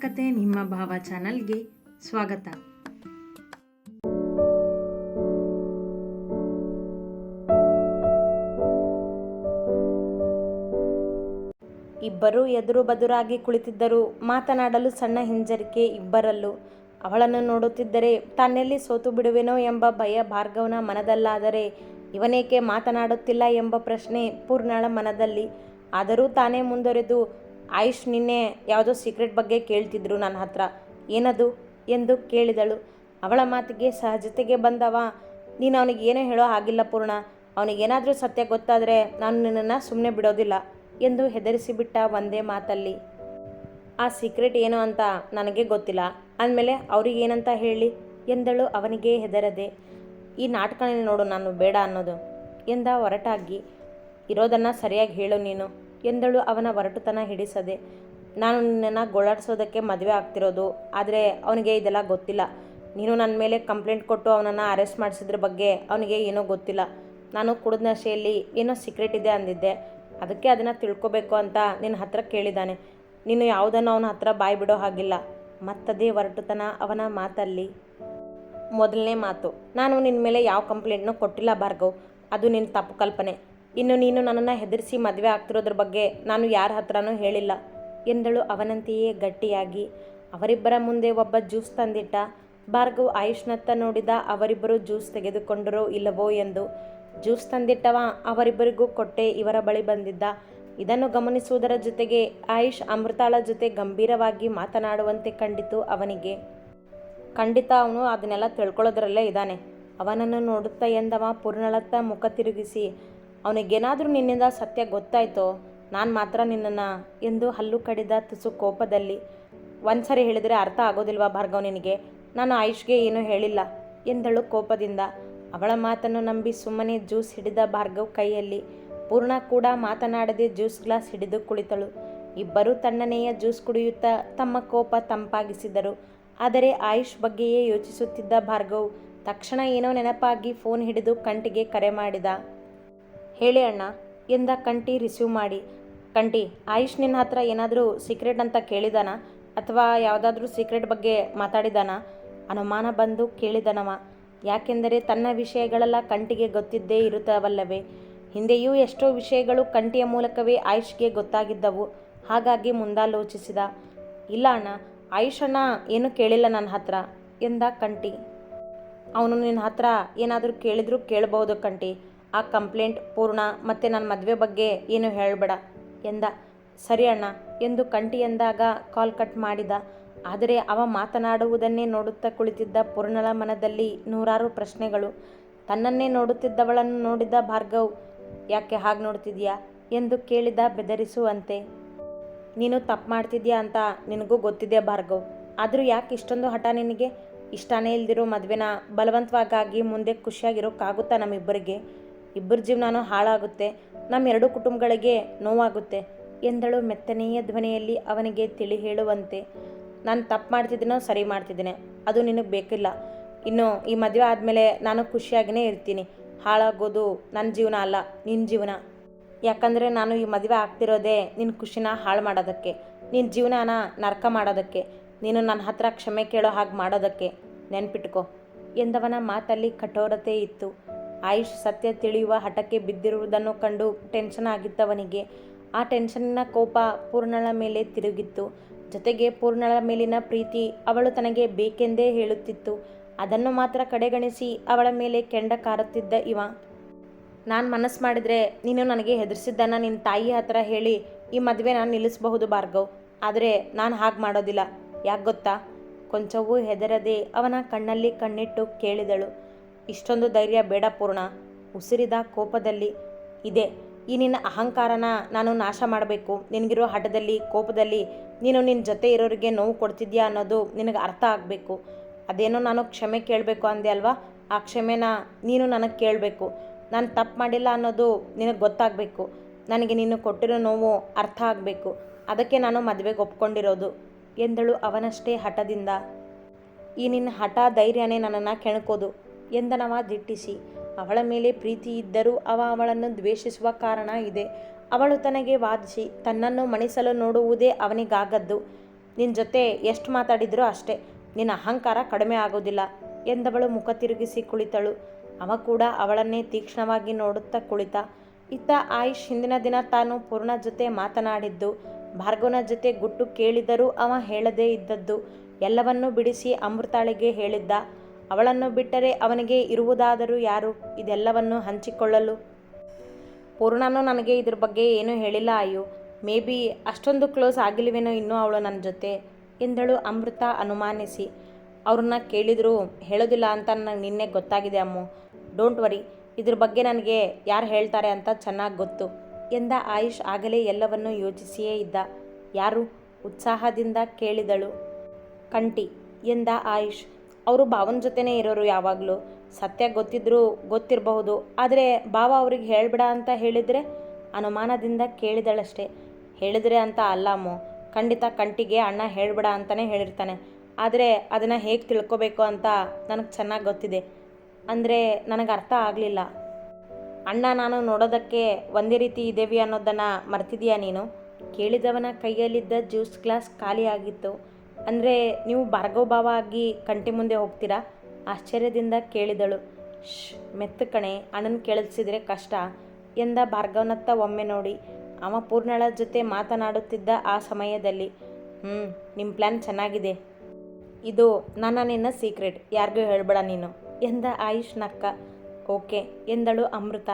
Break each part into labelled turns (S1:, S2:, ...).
S1: ಕತೆ ನಿಮ್ಮ ಭಾವ ಚಾನಲ್ಗೆ ಸ್ವಾಗತ.
S2: ಇಬ್ಬರೂ ಎದುರು ಬದುರಾಗಿ ಕುಳಿತಿದ್ದರು. ಮಾತನಾಡಲು ಸಣ್ಣ ಹಿಂಜರಿಕೆ ಇಬ್ಬರಲ್ಲೂ. ಅವಳನ್ನು ನೋಡುತ್ತಿದ್ದರೆ ತನ್ನೆಲ್ಲಿ ಸೋತು ಬಿಡುವೆನೋ ಎಂಬ ಭಯ ಭಾರ್ಗವನ ಮನದಲ್ಲಾದರೆ ಇವನೇಕೆ ಮಾತನಾಡುತ್ತಿಲ್ಲ ಎಂಬ ಪ್ರಶ್ನೆ ಪೂರ್ಣಳ ಮನದಲ್ಲಿ. ಆದರೂ ತಾನೇ ಮುಂದುವರೆದು ಆಯುಷ್ ನಿನ್ನೆ ಯಾವುದೋ ಸೀಕ್ರೆಟ್ ಬಗ್ಗೆ ಕೇಳ್ತಿದ್ರು ನನ್ನ ಹತ್ರ. ಏನದು? ಎಂದು ಕೇಳಿದಳು. ಅವಳ ಮಾತಿಗೆ ಸಹಜತೆಗೆ ಬಂದವ, ನೀನು ಅವನಿಗೆ ಏನೂ ಹೇಳೋ ಹಾಗಿಲ್ಲ ಪೂರ್ಣ. ಅವನಿಗೇನಾದರೂ ಸತ್ಯ ಗೊತ್ತಾದರೆ ನಾನು ನಿನ್ನನ್ನು ಸುಮ್ಮನೆ ಬಿಡೋದಿಲ್ಲ ಎಂದು ಹೆದರಿಸಿಬಿಟ್ಟ ಒಂದೇ ಮಾತಲ್ಲಿ. ಆ ಸೀಕ್ರೆಟ್ ಏನು ಅಂತ ನನಗೆ ಗೊತ್ತಿಲ್ಲ. ಅಂದಮೇಲೆ ಅವ್ರಿಗೇನಂತ ಹೇಳಿ? ಎಂದಳು ಅವನಿಗೆ ಹೆದರದೆ. ಈ ನಾಟಕನೇ ನೋಡು, ನಾನು ಬೇಡ ಅನ್ನೋದು. ಎಂದ ಹೊರಟಾಗಿ. ಇರೋದನ್ನು ಸರಿಯಾಗಿ ಹೇಳು ನೀನು. ಎಂದಳು ಅವನ ಹೊರಟುತನ ಹಿಡಿಸದೆ. ನಾನು ನಿನ್ನನ್ನು ಗೋಳಾಡಿಸೋದಕ್ಕೆ ಮದುವೆ ಆಗ್ತಿರೋದು, ಆದರೆ ಅವನಿಗೆ ಇದೆಲ್ಲ ಗೊತ್ತಿಲ್ಲ. ನೀನು ನನ್ನ ಮೇಲೆ ಕಂಪ್ಲೇಂಟ್ ಕೊಟ್ಟು ಅವನನ್ನು ಅರೆಸ್ಟ್ ಮಾಡಿಸಿದ್ರ ಬಗ್ಗೆ ಅವನಿಗೆ ಏನೂ ಗೊತ್ತಿಲ್ಲ. ನಾನು ಕುಡಿದ ನಶೆಯಲ್ಲಿ ಏನೋ ಸೀಕ್ರೆಟ್ ಇದೆ ಅಂದಿದ್ದೆ. ಅದಕ್ಕೆ ಅದನ್ನು ತಿಳ್ಕೊಬೇಕು ಅಂತ ನಿನ್ನ ಹತ್ರ ಕೇಳಿದ್ದಾನೆ ನೀನು ಯಾವುದನ್ನು ಅವನ ಹತ್ರ ಬಾಯಿ ಬಿಡೋ ಹಾಗಿಲ್ಲ. ಮತ್ತದೇ ಹೊರಟುತನ ಅವನ ಮಾತಲ್ಲಿ. ಮೊದಲನೇ ಮಾತು, ನಾನು ನಿನ್ನ ಮೇಲೆ ಯಾವ ಕಂಪ್ಲೇಂಟ್ನೂ ಕೊಟ್ಟಿಲ್ಲ ಭಾರ್ಗವ್. ಅದು ನಿನ್ನ ತಪ್ಪು ಕಲ್ಪನೆ. ಇನ್ನು ನೀನು ನನ್ನನ್ನು ಹೆದರಿಸಿ ಮದುವೆ ಆಗ್ತಿರೋದ್ರ ಬಗ್ಗೆ ನಾನು ಯಾರ ಹತ್ರನೂ ಹೇಳಿಲ್ಲ ಎಂದಳು ಅವನಂತೆಯೇ ಗಟ್ಟಿಯಾಗಿ. ಅವರಿಬ್ಬರ ಮುಂದೆ ಒಬ್ಬ ಜ್ಯೂಸ್ ತಂದಿಟ್ಟ. ಭಾರ್ಗವ್ ಆಯುಷ್ನತ್ತ ನೋಡಿದ ಅವರಿಬ್ಬರು ಜ್ಯೂಸ್ ತೆಗೆದುಕೊಂಡರೋ ಇಲ್ಲವೋ ಎಂದು. ಜ್ಯೂಸ್ ತಂದಿಟ್ಟವ ಅವರಿಬ್ಬರಿಗೂ ಕೊಟ್ಟೆ ಇವರ ಬಳಿ ಬಂದಿದ್ದ. ಇದನ್ನು ಗಮನಿಸುವುದರ ಜೊತೆಗೆ ಆಯುಷ್ ಅಮೃತಾಳ ಜೊತೆ ಗಂಭೀರವಾಗಿ ಮಾತನಾಡುವಂತೆ ಕಂಡಿತು ಅವನಿಗೆ. ಖಂಡಿತ ಅವನು ಅದನ್ನೆಲ್ಲ ತಿಳ್ಕೊಳ್ಳೋದ್ರಲ್ಲೇ ಇದ್ದಾನೆ. ಅವನನ್ನು ನೋಡುತ್ತಾ ಎಂದವ ಪೂರ್ಣಳತ್ತ ಮುಖ ತಿರುಗಿಸಿ. ಅವನಿಗೇನಾದರೂ ನಿನ್ನಿಂದ ಸತ್ಯ ಗೊತ್ತಾಯ್ತೋ? ನಾನು ಮಾತ್ರ ನಿನ್ನನ್ನು ಎಂದು ಹಲ್ಲು ಕಡಿದ ತುಸು ಕೋಪದಲ್ಲಿ ಒಂದ್ಸರಿ ಹೇಳಿದರೆ ಅರ್ಥ ಆಗೋದಿಲ್ವಾ ಭಾರ್ಗವ್ ನಿನಗೆ? ನಾನು ಆಯುಷ್ಗೆ ಏನೂ ಹೇಳಿಲ್ಲ ಎಂದಳು ಕೋಪದಿಂದ. ಅವಳ ಮಾತನ್ನು ನಂಬಿ ಸುಮ್ಮನೆ ಜ್ಯೂಸ್ ಹಿಡಿದ ಭಾರ್ಗವ್ ಕೈಯಲ್ಲಿ ಪೂರ್ಣ ಕೂಡ ಮಾತನಾಡದೆ ಜ್ಯೂಸ್ ಗ್ಲಾಸ್ ಹಿಡಿದು ಕುಳಿತಳು. ಇಬ್ಬರೂ ತಣ್ಣನೆಯ ಜ್ಯೂಸ್ ಕುಡಿಯುತ್ತಾ ತಮ್ಮ ಕೋಪ ತಂಪಾಗಿಸಿದರು. ಆದರೆ ಆಯುಷ್ ಬಗ್ಗೆಯೇ ಯೋಚಿಸುತ್ತಿದ್ದ ಭಾರ್ಗವ್ ತಕ್ಷಣ ಏನೋ ನೆನಪಾಗಿ ಫೋನ್ ಹಿಡಿದು ಕಂಟಿಗೆ ಕರೆ ಮಾಡಿದ. ಹೇಳಿ ಅಣ್ಣ, ಎಂದ ಕಂಟಿ ರಿಸೀವ್ ಮಾಡಿ. ಕಂಟಿ, ಆಯುಷ್ ನಿನ್ನ ಹತ್ರ ಏನಾದರೂ ಸೀಕ್ರೆಟ್ ಅಂತ ಕೇಳಿದಾನ? ಅಥವಾ ಯಾವುದಾದ್ರೂ ಸೀಕ್ರೆಟ್ ಬಗ್ಗೆ ಮಾತಾಡಿದಾನ? ಅನುಮಾನ ಬಂದು ಕೇಳಿದನವ. ಯಾಕೆಂದರೆ ತನ್ನ ವಿಷಯಗಳೆಲ್ಲ ಕಂಟಿಗೆ ಗೊತ್ತಿದ್ದೇ ಇರುತ್ತವಲ್ಲವೇ? ಹಿಂದೆಯೂ ಎಷ್ಟೋ ವಿಷಯಗಳು ಕಂಟಿಯ ಮೂಲಕವೇ ಆಯುಷ್ಗೆ ಗೊತ್ತಾಗಿದ್ದವು. ಹಾಗಾಗಿ ಮುಂದಾಲೋಚಿಸಿದ. ಇಲ್ಲ ಅಣ್ಣ, ಆಯುಷ್ ಅಣ್ಣ ಏನೂ ಕೇಳಿಲ್ಲ ನನ್ನ ಹತ್ರ, ಎಂದ ಕಂಟಿ. ಅವನು ನಿನ್ನ ಹತ್ರ ಏನಾದರೂ ಕೇಳಿದ್ರು ಕೇಳಬಹುದು ಕಂಟಿ. ಆ ಕಂಪ್ಲೇಂಟ್ ಪೂರ್ಣ, ಮತ್ತು ನನ್ನ ಮದುವೆ ಬಗ್ಗೆ ಏನು ಹೇಳಬೇಡ ಎಂದ. ಸರಿ ಅಣ್ಣ ಎಂದು ಕಂಟಿ ಎಂದಾಗ ಕಾಲ್ ಕಟ್ ಮಾಡಿದ. ಆದರೆ ಅವ ಮಾತನಾಡುವುದನ್ನೇ ನೋಡುತ್ತಾ ಕುಳಿತಿದ್ದ ಪೂರ್ಣಳ ಮನದಲ್ಲಿ ನೂರಾರು ಪ್ರಶ್ನೆಗಳು. ತನ್ನನ್ನೇ ನೋಡುತ್ತಿದ್ದವಳನ್ನು ನೋಡಿದ ಭಾರ್ಗವ್, ಯಾಕೆ ಹಾಗೆ ನೋಡ್ತಿದ್ಯಾ? ಎಂದು ಕೇಳಿದ ಬೆದರಿಸುವಂತೆ. ನೀನು ತಪ್ಪು ಮಾಡ್ತಿದ್ಯಾ ಅಂತ ನಿನಗೂ ಗೊತ್ತಿದೆ ಭಾರ್ಗವ್. ಆದರೂ ಯಾಕೆ ಇಷ್ಟೊಂದು ಹಠ ನಿನಗೆ? ಇಷ್ಟನೇ ಇಲ್ದಿರೋ ಮದುವೆನ ಬಲವಂತವಾಗಿ ಮುಂದೆ ಖುಷಿಯಾಗಿರೋಕ್ಕಾಗುತ್ತಾ ನಮ್ಮಿಬ್ಬರಿಗೆ? ಇಬ್ಬರ ಜೀವನನೂ ಹಾಳಾಗುತ್ತೆ. ನಮ್ಮ ಎರಡು ಕುಟುಂಬಗಳಿಗೆ ನೋವಾಗುತ್ತೆ. ಎಂದಳು ಮೆತ್ತನೆಯ ಧ್ವನಿಯಲ್ಲಿ ಅವನಿಗೆ ತಿಳಿ ಹೇಳುವಂತೆ. ನಾನು ತಪ್ಪು ಮಾಡ್ತಿದ್ದೀನೋ ಸರಿ ಮಾಡ್ತಿದ್ದೀನಿ. ಅದು ನಿನಗೆ ಬೇಕಿಲ್ಲ. ಇನ್ನು ಈ ಮದುವೆ ಆದಮೇಲೆ ನಾನು ಖುಷಿಯಾಗಿಯೇ ಇರ್ತೀನಿ. ಹಾಳಾಗೋದು ನನ್ನ ಜೀವನ ಅಲ್ಲ ನಿನ್ನ ಜೀವನ. ಯಾಕಂದರೆ ನಾನು ಈ ಮದುವೆ ಆಗ್ತಿರೋದೇ ನಿನ್ನ ಖುಷಿನ ಹಾಳು ಮಾಡೋದಕ್ಕೆ ನಿನ್ನ ಜೀವನನ ನರಕ ಮಾಡೋದಕ್ಕೆ, ನೀನು ನನ್ನ ಹತ್ರ ಕ್ಷಮೆ ಕೇಳೋ ಹಾಗೆ ಮಾಡೋದಕ್ಕೆ. ನೆನ್ಪಿಟ್ಕೋ. ಎಂದವನ ಮಾತಲ್ಲಿ ಕಠೋರತೆ ಇತ್ತು. ಆಯುಷ್ ಸತ್ಯ ತಿಳಿಯುವ ಹಠಕ್ಕೆ ಬಿದ್ದಿರುವುದನ್ನು ಕಂಡು ಟೆನ್ಷನ್ ಆಗಿದ್ದವನಿಗೆ. ಆ ಟೆನ್ಷನ್ನಿನ ಕೋಪ ಪೂರ್ಣಳ ಮೇಲೆ ತಿರುಗಿತ್ತು. ಜೊತೆಗೆ ಪೂರ್ಣಳ ಮೇಲಿನ ಪ್ರೀತಿ ಅವಳು ತನಗೆ ಬೇಕೆಂದೇ ಹೇಳುತ್ತಿತ್ತು. ಅದನ್ನು ಮಾತ್ರ ಕಡೆಗಣಿಸಿ ಅವಳ ಮೇಲೆ ಕೆಂಡ ಕಾರುತ್ತಿದ್ದ ಇವ. ನಾನು ಮನಸ್ಸು ಮಾಡಿದರೆ ನೀನು ನನಗೆ ಹೆದರಿಸಿದ್ದನ್ನು ನಿನ್ನ ತಾಯಿ ಹತ್ರ ಹೇಳಿ ಈ ಮದುವೆನ ನಿಲ್ಲಿಸಬಹುದು ಭಾರ್ಗವ್. ಆದರೆ ನಾನು ಹಾಗೆ ಮಾಡೋದಿಲ್ಲ. ಯಾಕೆ ಗೊತ್ತಾ? ಕೊಂಚವೂ ಹೆದರದೆ ಅವನ ಕಣ್ಣಲ್ಲಿ ಕಣ್ಣಿಟ್ಟು ಕೇಳಿದಳು. ಇಷ್ಟೊಂದು ಧೈರ್ಯ ಬೇಡ ಪೂರ್ಣ. ಉಸಿರಿದ ಕೋಪದಲ್ಲಿ, ಇದೆ, ಈ ನಿನ್ನ ಅಹಂಕಾರನ ನಾನು ನಾಶ ಮಾಡಬೇಕು. ನಿನಗಿರೋ ಹಠದಲ್ಲಿ, ಕೋಪದಲ್ಲಿ ನೀನು ನಿನ್ನ ಜೊತೆ ಇರೋರಿಗೆ ನೋವು ಕೊಡ್ತಿದ್ಯಾ ಅನ್ನೋದು ನಿನಗೆ ಅರ್ಥ ಆಗಬೇಕು. ಅದೇನೋ ನಾನು ಕ್ಷಮೆ ಕೇಳಬೇಕು ಅಂದೆ ಅಲ್ವಾ? ಆ ಕ್ಷಮೆನ ನೀನು ನನಗೆ ಕೇಳಬೇಕು. ನಾನು ತಪ್ಪು ಮಾಡಿಲ್ಲ ಅನ್ನೋದು ನಿನಗೆ ಗೊತ್ತಾಗಬೇಕು. ನನಗೆ ನೀನು ಕೊಟ್ಟಿರೋ ನೋವು ಅರ್ಥ ಆಗಬೇಕು. ಅದಕ್ಕೆ ನಾನು ಮದುವೆಗೆ ಒಪ್ಕೊಂಡಿರೋದು, ಎಂದಳು ಅವನಷ್ಟೇ ಹಠದಿಂದ. ಈ ನಿನ್ನ ಹಠ ಧೈರ್ಯನೇ ನನ್ನನ್ನು ಕೆಣಕೋದು. ಎಂದನವ ದಿಟ್ಟಿಸಿ ಅವಳ ಮೇಲೆ ಪ್ರೀತಿ ಇದ್ದರೂ ಅವ ಅವಳನ್ನು ದ್ವೇಷಿಸುವ ಕಾರಣ ಇದೆ. ಅವಳು ತನಗೆ ವಾದಿಸಿ, ತನ್ನನ್ನು ಮಣಿಸಲು ನೋಡುವುದೇ ಅವನಿಗಾಗದ್ದು. ನಿನ್ನ ಜೊತೆ ಎಷ್ಟು ಮಾತಾಡಿದರೂ ಅಷ್ಟೇ, ನಿನ್ನ ಅಹಂಕಾರ ಕಡಿಮೆ ಆಗೋದಿಲ್ಲ ಎಂದವಳು ಮುಖ ತಿರುಗಿಸಿ ಕುಳಿತಳು. ಅವ ಕೂಡ ಅವಳನ್ನೇ ತೀಕ್ಷ್ಣವಾಗಿ ನೋಡುತ್ತಾ ಕುಳಿತ. ಇತ್ತ ಆಯುಷ್ ಹಿಂದಿನ ದಿನ ತಾನು ಪೂರ್ಣ ಜೊತೆ ಮಾತನಾಡಿದ್ದು. ಭಾರ್ಗವನ ಜೊತೆ ಗುಟ್ಟು ಕೇಳಿದರೂ ಅವ ಹೇಳದೇ ಇದ್ದದ್ದು. ಎಲ್ಲವನ್ನೂ ಬಿಡಿಸಿ ಅಮೃತಾಳಿಗೆ ಹೇಳಿದ್ದ. ಅವಳನ್ನು ಬಿಟ್ಟರೆ ಅವನಿಗೆ ಇರುವುದಾದರೂ ಯಾರು ಇದೆಲ್ಲವನ್ನು ಹಂಚಿಕೊಳ್ಳಲು? ಪೂರ್ಣನೂ ನನಗೆ ಇದ್ರ ಬಗ್ಗೆ ಏನೂ ಹೇಳಿಲ್ಲ, ಅಯ್ಯೋ. ಮೇ ಬಿ ಅಷ್ಟೊಂದು ಕ್ಲೋಸ್ ಆಗಿಲ್ವೇನೋ ಇನ್ನೂ ಅವಳು ನನ್ನ ಜೊತೆ ಎಂದಳು ಅಮೃತ ಅನುಮಾನಿಸಿ. ಅವ್ರನ್ನ ಕೇಳಿದರೂ ಹೇಳೋದಿಲ್ಲ ಅಂತ ನನಗೆ ನಿನ್ನೆ ಗೊತ್ತಾಗಿದೆ, ಅಮ್ಮು. ಡೋಂಟ್ ವರಿ, ಇದ್ರ ಬಗ್ಗೆ ನನಗೆ ಯಾರು ಹೇಳ್ತಾರೆ ಅಂತ ಚೆನ್ನಾಗಿ ಗೊತ್ತು ಎಂದ ಆಯುಷ್ ಆಗಲೇ ಎಲ್ಲವನ್ನೂ ಯೋಚಿಸಿಯೇ ಇದ್ದ. ಯಾರು? ಉತ್ಸಾಹದಿಂದ ಕೇಳಿದಳು. ಕಂಟಿ ಎಂದ ಆಯುಷ್. ಅವರು ಭಾವನ ಜೊತೆನೇ ಇರೋರು ಯಾವಾಗಲೂ. ಸತ್ಯ ಗೊತ್ತಿದ್ರೂ ಗೊತ್ತಿರಬಹುದು. ಆದರೆ ಭಾವ ಅವ್ರಿಗೆ ಹೇಳ್ಬಿಡ ಅಂತ ಹೇಳಿದರೆ ಅನುಮಾನದಿಂದ ಕೇಳಿದಳಷ್ಟೆ. ಹೇಳಿದ್ರೆ ಅಂತ ಅಲ್ಲ ಅಮ್ಮು ಖಂಡಿತ ಕಂಟಿಗೆ ಅಣ್ಣ ಹೇಳ್ಬಿಡ ಅಂತಲೇ ಹೇಳಿರ್ತಾನೆ. ಆದರೆ ಅದನ್ನು ಹೇಗೆ ತಿಳ್ಕೊಬೇಕು ಅಂತ ನನಗೆ ಚೆನ್ನಾಗಿ ಗೊತ್ತಿದೆ. ಅಂದರೆ ನನಗೆ ಅರ್ಥ ಆಗಲಿಲ್ಲ. ಅಣ್ಣ ನಾನು ನೋಡೋದಕ್ಕೆ ಒಂದೇ ರೀತಿ ಇದ್ದೇವಿ ಅನ್ನೋದನ್ನು ಮರ್ತಿದೀಯಾ ನೀನು? ಕೇಳಿದವನ ಕೈಯಲ್ಲಿದ್ದ ಜ್ಯೂಸ್ ಗ್ಲಾಸ್ ಖಾಲಿಯಾಗಿತ್ತು. ಅಂದರೆ ನೀವು ಭಾರ್ಗವ ಭಾವ ಆಗಿ ಕಂಟಿ ಮುಂದೆ ಹೋಗ್ತೀರಾ? ಆಶ್ಚರ್ಯದಿಂದ ಕೇಳಿದಳು. ಶ್ ಮೆತ್ತ ಕಣೆ, ಅಣ್ಣನ ಕೇಳಿಸಿದ್ರೆ ಕಷ್ಟ. ಎಂದ ಭಾರ್ಗವನತ್ತ ಒಮ್ಮೆ ನೋಡಿ. ಅವ ಪೂರ್ಣಳ ಜೊತೆ ಮಾತನಾಡುತ್ತಿದ್ದ ಆ ಸಮಯದಲ್ಲಿ ಹ್ಞೂ ನಿಮ್ಮ ಪ್ಲ್ಯಾನ್ ಚೆನ್ನಾಗಿದೆ. ಇದು ನನ್ನ ನಿನ್ನ ಸೀಕ್ರೆಟ್, ಯಾರಿಗೂ ಹೇಳ್ಬೇಡ ನೀನು, ಎಂದ ಆಯುಷ್ ನಕ್ಕ. ಓಕೆ, ಎಂದಳು ಅಮೃತ.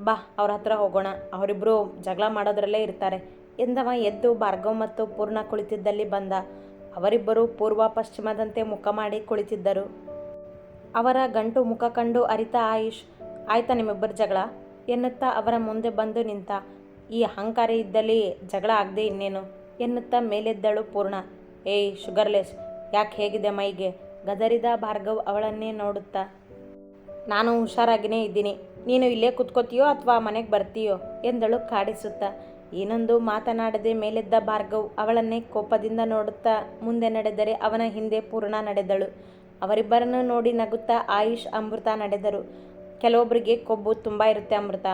S2: ಬಾ, ಅವ್ರ ಹತ್ರ ಹೋಗೋಣ. ಅವರಿಬ್ಬರು ಜಗಳ ಮಾಡೋದ್ರಲ್ಲೇ ಇರ್ತಾರೆ, ಎಂದವ ಎದ್ದು ಭಾರ್ಗವ್ ಮತ್ತು ಪೂರ್ಣ ಕುಳಿತಿದ್ದಲ್ಲಿ ಬಂದ. ಅವರಿಬ್ಬರು ಪೂರ್ವ ಪಶ್ಚಿಮದಂತೆ ಮುಖ ಮಾಡಿ ಕುಳಿತಿದ್ದರು. ಅವರ ಗಂಟು ಮುಖ ಕಂಡು ಅರಿತ ಆಯುಷ್, ಆಯ್ತಾ ನಿಮ್ಮಿಬ್ಬರ ಜಗಳ? ಎನ್ನುತ್ತಾ ಅವರ ಮುಂದೆ ಬಂದು ನಿಂತ, ಈ ಅಹಂಕಾರ ಇದ್ದಲ್ಲಿ ಜಗಳ ಆಗದೆ ಇನ್ನೇನು? ಎನ್ನುತ್ತಾ ಮೇಲೆದ್ದಳು ಪೂರ್ಣ, ಏಯ್ ಶುಗರ್ಲೆಸ್, ಯಾಕೆ ಹೇಗಿದೆ ಮೈಗೆ? ಗದರಿದ ಭಾರ್ಗವ್ ಅವಳನ್ನೇ ನೋಡುತ್ತಾ, ನಾನು ಹುಷಾರಾಗಿನೇ ಇದ್ದೀನಿ. ನೀನು ಇಲ್ಲೇ ಕುತ್ಕೋತೀಯೋ ಅಥವಾ ಮನೆಗೆ ಬರ್ತೀಯೋ? ಎಂದಳು ಕಾಡಿಸುತ್ತಾ ಏನೊಂದು ಮಾತನಾಡದೆ ಮೇಲೆದ್ದ ಭಾರ್ಗವ್ ಅವಳನ್ನೇ ಕೋಪದಿಂದ ನೋಡುತ್ತಾ ಮುಂದೆ ನಡೆದರೆ ಅವನ ಹಿಂದೆ ಪೂರ್ಣ ನಡೆದಳು. ಅವರಿಬ್ಬರನ್ನು ನೋಡಿ ನಗುತ್ತಾ ಆಯುಷ್, ಅಮೃತ ನಡೆದರು. ಕೆಲವೊಬ್ಬರಿಗೆ ಕೊಬ್ಬು ತುಂಬ ಇರುತ್ತೆ ಅಮೃತ.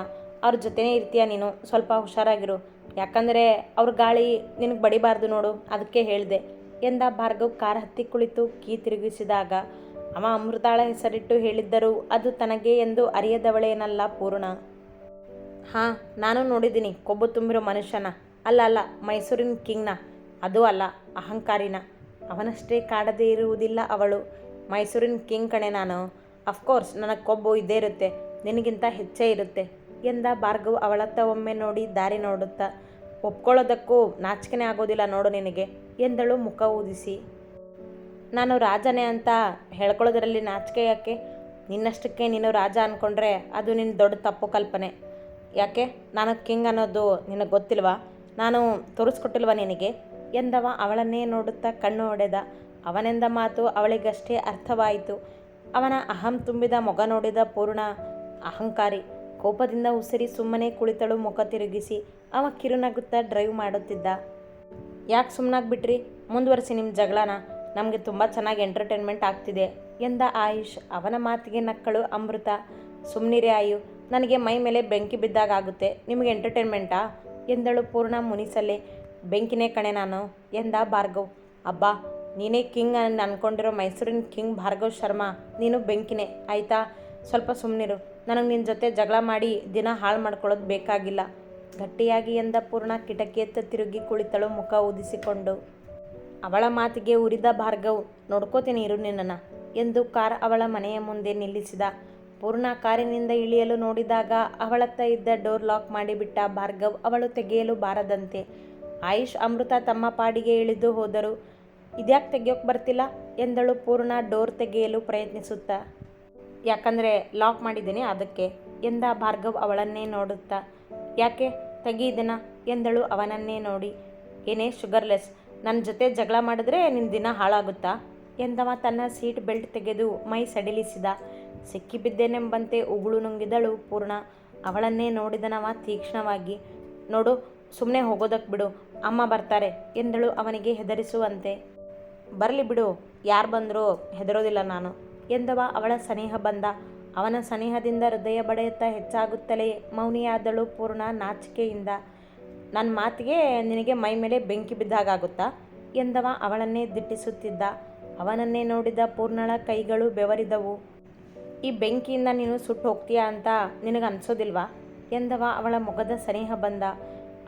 S2: ಅವ್ರ ಜೊತೆನೇ ಇರ್ತೀಯ ನೀನು? ಸ್ವಲ್ಪ ಹುಷಾರಾಗಿರು. ಯಾಕಂದರೆ ಅವ್ರ ಗಾಳಿ ನಿನಗೆ ಬಡಿಬಾರ್ದು ನೋಡು ಅದಕ್ಕೆ ಹೇಳಿದೆ ಎಂದ ಭಾರ್ಗವ್ ಕಾರ್ ಹತ್ತಿ ಕುಳಿತು ಕೀ ತಿರುಗಿಸಿದಾಗ. ಅವ ಅಮೃತಾಳ ಹೆಸರಿಟ್ಟು ಹೇಳಿದ್ದರೂ ಅದು ತನಗೆ ಎಂದು ಅರಿಯದವಳೇನಲ್ಲ ಪೂರ್ಣ. ಹಾಂ, ನಾನು ನೋಡಿದ್ದೀನಿ, ಕೊಬ್ಬು ತುಂಬಿರೋ ಮನುಷ್ಯನ. ಅಲ್ಲ ಅಲ್ಲ, ಮೈಸೂರಿನ ಕಿಂಗ್ನ. ಅದು ಅಲ್ಲ, ಅಹಂಕಾರಿನ. ಅವನಷ್ಟೇ ಕಾಡದೇ ಇರುವುದಿಲ್ಲ ಅವಳು. ಮೈಸೂರಿನ ಕಿಂಗ್ ಕಣೆ ನಾನು. ಅಫ್ಕೋರ್ಸ್ ನನಗೆ ಕೊಬ್ಬು ಇದ್ದೇ ಇರುತ್ತೆ. ನಿನಗಿಂತ ಹೆಚ್ಚೇ ಇರುತ್ತೆ. ಎಂದ ಭಾರ್ಗವ್ ಅವಳತ್ತ ಒಮ್ಮೆ ನೋಡಿ ದಾರಿ ನೋಡುತ್ತಾ, ಒಪ್ಕೊಳ್ಳೋದಕ್ಕೂ ನಾಚಿಕೆನೇ ಆಗೋದಿಲ್ಲ ನೋಡು ನಿನಗೆ, ಎಂದಳು ಮುಖ ಊದಿಸಿ. ನಾನು ರಾಜನೇ ಅಂತ ಹೇಳ್ಕೊಳ್ಳೋದರಲ್ಲಿ ನಾಚಿಕೆ ಯಾಕೆ? ನಿನ್ನಷ್ಟಕ್ಕೆ ನೀನು ರಾಜ ಅಂದ್ಕೊಂಡ್ರೆ ಅದು ನಿನ್ನ ದೊಡ್ಡ ತಪ್ಪು ಕಲ್ಪನೆ. ಯಾಕೆ? ನಾನು ಕಿಂಗ್ ಅನ್ನೋದು ನಿನಗೆ ಗೊತ್ತಿಲ್ವಾ? ನಾನು ತೋರಿಸ್ಕೊಟ್ಟಿಲ್ವ ನಿನಗೆ? ಎಂದವ ಅವಳನ್ನೇ ನೋಡುತ್ತಾ ಕಣ್ಣು ಹೊಡೆದ ಅವನೆಂದ ಮಾತು ಅವಳಿಗಷ್ಟೇ ಅರ್ಥವಾಯಿತು. ಅವನ ಅಹಂ ತುಂಬಿದ ಮೊಗ ನೋಡಿದ ಪೂರ್ಣ ಅಹಂಕಾರಿ. ಕೋಪದಿಂದ ಉಸಿರಿ ಸುಮ್ಮನೆ ಕುಳಿತಳು ಮುಖ ತಿರುಗಿಸಿ. ಅವ ಕಿರುನಗುತ್ತಾ ಡ್ರೈವ್ ಮಾಡುತ್ತಿದ್ದ. ಯಾಕೆ ಸುಮ್ಮನಾಗ್ಬಿಟ್ರಿ ಮುಂದುವರಿಸಿ ನಿಮ್ಮ ಜಗಳನ. ನಮಗೆ ತುಂಬ ಚೆನ್ನಾಗಿ ಎಂಟರ್ಟೈನ್ಮೆಂಟ್ ಆಗ್ತಿದೆ, ಎಂದ ಆಯುಷ್. ಅವನ ಮಾತಿಗೆ ನಕ್ಕಳು ಅಮೃತ. ಸುಮ್ಮನಿರೇ ಆಯು. ನನಗೆ ಮೈ ಮೇಲೆ ಬೆಂಕಿ ಬಿದ್ದಾಗ ಆಗುತ್ತೆ. ನಿಮಗೆ ಎಂಟರ್ಟೈನ್ಮೆಂಟಾ? ಎಂದಳು ಪೂರ್ಣ ಮುನಿಸಲೆ ಬೆಂಕಿನೇ ಕಣೆ ನಾನು. ಎಂದ ಭಾರ್ಗವ್. ಅಬ್ಬಾ, ನೀನೇ ಕಿಂಗ್ ಅನ್ ಅನ್ಕೊಂಡಿರೋ ಮೈಸೂರಿನ ಕಿಂಗ್ ಭಾರ್ಗವ್ ಶರ್ಮಾ. ನೀನು ಬೆಂಕಿನೇ. ಆಯಿತಾ? ಸ್ವಲ್ಪ ಸುಮ್ಮನಿರು ನನಗೆ ನಿನ್ನ ಜೊತೆ ಜಗಳ ಮಾಡಿ ದಿನ ಹಾಳು ಮಾಡ್ಕೊಳ್ಳೋದು ಬೇಕಾಗಿಲ್ಲ. ಗಟ್ಟಿಯಾಗಿ ಎಂದ ಪೂರ್ಣ ಕಿಟಕಿಯತ್ತ ತಿರುಗಿ ಕುಳಿತಳು ಮುಖ ಊದಿಸಿಕೊಂಡು. ಅವಳ ಮಾತಿಗೆ ಉರಿದ ಭಾರ್ಗವ್, ನೋಡ್ಕೋತೀನಿ ಇರು ನಿನ್ನನ್ನು, ಎಂದು ಕಾರ್ ಅವಳ ಮನೆಯ ಮುಂದೆ ನಿಲ್ಲಿಸಿದ. ಪೂರ್ಣ ಕಾರಿನಿಂದ ಇಳಿಯಲು ನೋಡಿದಾಗ ಅವಳತ್ತ ಇದ್ದ ಡೋರ್ ಲಾಕ್ ಮಾಡಿಬಿಟ್ಟ ಭಾರ್ಗವ್ ಅವಳು ತೆಗೆಯಲು ಬಾರದಂತೆ. ಆಯುಷ್ ಅಮೃತ ತಮ್ಮ ಪಾಡಿಗೆ ಇಳಿದು ಹೋದರು. ಇದ್ಯಾಕೆ ತೆಗಿಯೋಕೆ ಬರ್ತಿಲ್ಲ? ಎಂದಳು ಪೂರ್ಣ ಡೋರ್ ತೆಗೆಯಲು ಪ್ರಯತ್ನಿಸುತ್ತಾ. ಯಾಕಂದರೆ ಲಾಕ್ ಮಾಡಿದ್ದೀನಿ ಅದಕ್ಕೆ ಎಂದ ಭಾರ್ಗವ್ ಅವಳನ್ನೇ ನೋಡುತ್ತಾ. ಯಾಕೆ? ತೆಗೀದಿನ ಎಂದಳು ಅವನನ್ನೇ ನೋಡಿ. ಏನೇ, ಶುಗರ್ಲೆಸ್. ನನ್ನ ಜೊತೆ ಜಗಳ ಮಾಡಿದ್ರೆ ನಿನ್ನ ದಿನ ಹಾಳಾಗುತ್ತಾ? ಎಂದವ ತನ್ನ ಸೀಟ್ ಬೆಲ್ಟ್ ತೆಗೆದು ಮೈ ಸಡಿಲಿಸಿದ. ಸಿಕ್ಕಿಬಿದ್ದೇನೆಂಬಂತೆ ಉಗುಳು ನುಂಗಿದಳು ಪೂರ್ಣ. ಅವಳನ್ನೇ ನೋಡಿದನವ ತೀಕ್ಷ್ಣವಾಗಿ. ನೋಡು ಸುಮ್ಮನೆ ಹೋಗೋದಕ್ಕೆ ಬಿಡು. ಅಮ್ಮ ಬರ್ತಾರೆ ಎಂದಳು ಅವನಿಗೆ ಹೆದರಿಸುವಂತೆ. ಬರಲಿ ಬಿಡು, ಯಾರು ಬಂದರೂ ಹೆದರೋದಿಲ್ಲ ನಾನು ಎಂದವ ಅವಳ ಸನಿಹ ಬಂದ. ಅವನ ಸನಿಹದಿಂದ ಹೃದಯ ಬಡೆಯುತ್ತ ಹೆಚ್ಚಾಗುತ್ತಲೇ ಮೌನಿಯಾದಳು ಪೂರ್ಣ ನಾಚಿಕೆಯಿಂದ. ನನ್ನ ಮಾತಿಗೆ ನಿನಗೆ ಮೈ ಮೇಲೆ ಬೆಂಕಿ ಬಿದ್ದಾಗುತ್ತಾ ಎಂದವ ಅವಳನ್ನೇ ದಿಟ್ಟಿಸುತ್ತಿದ್ದ. ಅವನನ್ನೇ ನೋಡಿದ ಪೂರ್ಣಳ ಕೈಗಳು ಬೆವರಿದವು. ಈ ಬೆಂಕಿಯಿಂದ ನೀನು ಸುಟ್ಟು ಹೋಗ್ತೀಯಾ ಅಂತ ನಿನಗೆ ಅನಿಸೋದಿಲ್ವಾ ಎಂದವ ಅವಳ ಮೊಗದ ಸನಿಹ ಬಂದ.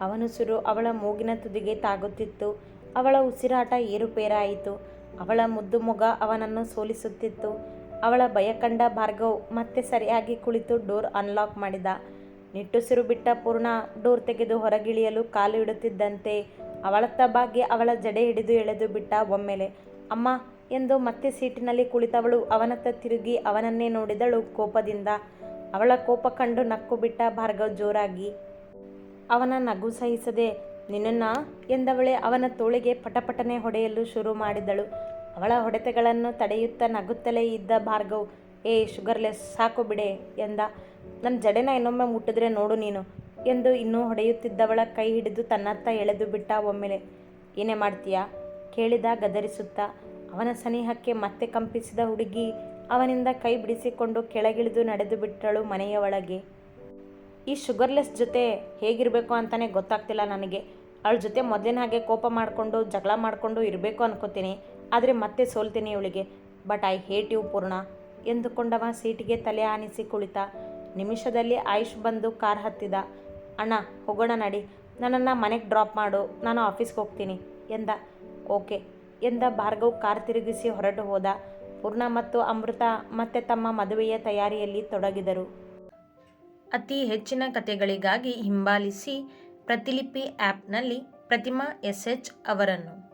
S2: ಅವನುಸಿರು ಅವಳ ಮೂಗಿನ ತುದಿಗೆ ತಾಗುತ್ತಿತ್ತು. ಅವಳ ಉಸಿರಾಟ ಏರುಪೇರಾಯಿತು. ಅವಳ ಮುದ್ದು ಮೊಗ ಅವನನ್ನು ಸೋಲಿಸುತ್ತಿತ್ತು. ಅವಳ ಭಯ ಕಂಡ ಭಾರ್ಗವ್ ಮತ್ತೆ ಸರಿಯಾಗಿ ಕುಳಿತು ಡೋರ್ ಅನ್ಲಾಕ್ ಮಾಡಿದ. ನಿಟ್ಟುಸಿರು ಬಿಟ್ಟ ಪೂರ್ಣ ಡೋರ್ ತೆಗೆದು ಹೊರಗಿಳಿಯಲು ಕಾಲು ಇಡುತ್ತಿದ್ದಂತೆ ಅವಳತ್ತ ಬಾಗಿ ಅವಳ ಜಡೆ ಹಿಡಿದು ಎಳೆದು ಬಿಟ್ಟ ಒಮ್ಮೆಲೆ. ಅಮ್ಮ ಎಂದು ಮತ್ತೆ ಸೀಟಿನಲ್ಲಿ ಕುಳಿತವಳು. ಅವನತ್ತ ತಿರುಗಿ ಅವನನ್ನೇ ನೋಡಿದಳು ಕೋಪದಿಂದ. ಅವಳ ಕೋಪ ಕಂಡು ನಕ್ಕು ಬಿಟ್ಟ ಭಾರ್ಗವ್ ಜೋರಾಗಿ, ಅವನ ನಗು ಸಹಿಸದೆ ನಿನ್ನನ್ನ ಎಂದವಳೆ ಅವನ ತೋಳಿಗೆ ಪಟಪಟನೆ ಹೊಡೆಯಲು ಶುರು ಮಾಡಿದಳು. ಅವಳ ಹೊಡೆತಗಳನ್ನು ತಡೆಯುತ್ತಾ ನಗುತ್ತಲೇ ಇದ್ದ ಭಾರ್ಗವ್, ಏ, ಶುಗರ್ಲೆಸ್, ಸಾಕು ಬಿಡೆ ಎಂದ. ನನ್ನ ಜಡೆನ ಇನ್ನೊಮ್ಮೆ ಮುಟ್ಟಿದ್ರೆ ನೋಡು ನೀನು ಎಂದು ಇನ್ನೂ ಹೊಡೆಯುತ್ತಿದ್ದವಳ ಕೈ ಹಿಡಿದು ತನ್ನತ್ತ ಎಳೆದು ಬಿಟ್ಟ ಒಮ್ಮೆಲೆ, ಏನೇ ಮಾಡ್ತೀಯಾ? ಕೇಳಿದ ಗದರಿಸುತ್ತಾ. ಅವನ ಸನಿಹಕ್ಕೆ ಮತ್ತೆ ಕಂಪಿಸಿದ ಹುಡುಗಿ ಅವನಿಂದ ಕೈ ಬಿಡಿಸಿಕೊಂಡು ಕೆಳಗಿಳಿದು ನಡೆದು ಬಿಟ್ಟಳು ಮನೆಯ ಒಳಗೆ. ಈ ಶುಗರ್ಲೆಸ್ ಜೊತೆ ಹೇಗಿರಬೇಕು ಅಂತಲೇ ಗೊತ್ತಾಗ್ತಿಲ್ಲ ನನಗೆ. ಅವಳ ಜೊತೆ ಮೊದಲಿನ ಹಾಗೆ ಕೋಪ ಮಾಡಿಕೊಂಡು, ಜಗಳ ಮಾಡಿಕೊಂಡು ಇರಬೇಕು ಅನ್ಕೋತೀನಿ. ಆದರೆ ಮತ್ತೆ ಸೋಲ್ತೀನಿ ಇವಳಿಗೆ. ಬಟ್ ಐ ಹೇಟ್ ಯು ಪೂರ್ಣ, ಎಂದುಕೊಂಡವ ಸೀಟಿಗೆ ತಲೆ ಆನಿಸಿ ಕುಳಿತ. ನಿಮಿಷದಲ್ಲಿ ಆಯುಷ್ ಬಂದು ಕಾರ್ ಹತ್ತಿದ. ಅಣ್ಣ, ಹೋಗೋಣ ನಡಿ. ನನ್ನನ್ನು ಮನೆಗೆ ಡ್ರಾಪ್ ಮಾಡು. ನಾನು ಆಫೀಸ್ಗೆ ಹೋಗ್ತೀನಿ, ಎಂದ. ಓಕೆ ಎಂದ ಭಾರ್ಗವ್ ಕಾರ್ ತಿರುಗಿಸಿ ಹೊರಟು ಹೋದ. ಪೂರ್ಣ ಮತ್ತು ಅಮೃತ ಮತ್ತೆ ತಮ್ಮ ಮದುವೆಯ ತಯಾರಿಯಲ್ಲಿ ತೊಡಗಿದರು. ಅತಿ ಹೆಚ್ಚಿನ ಕಥೆಗಳಿಗಾಗಿ ಹಿಂಬಾಲಿಸಿ ಪ್ರತಿಲಿಪಿ ಆ್ಯಪ್ನಲ್ಲಿ ಪ್ರತಿಮಾ ಎಸ್ ಎಚ್ ಅವರನ್ನು.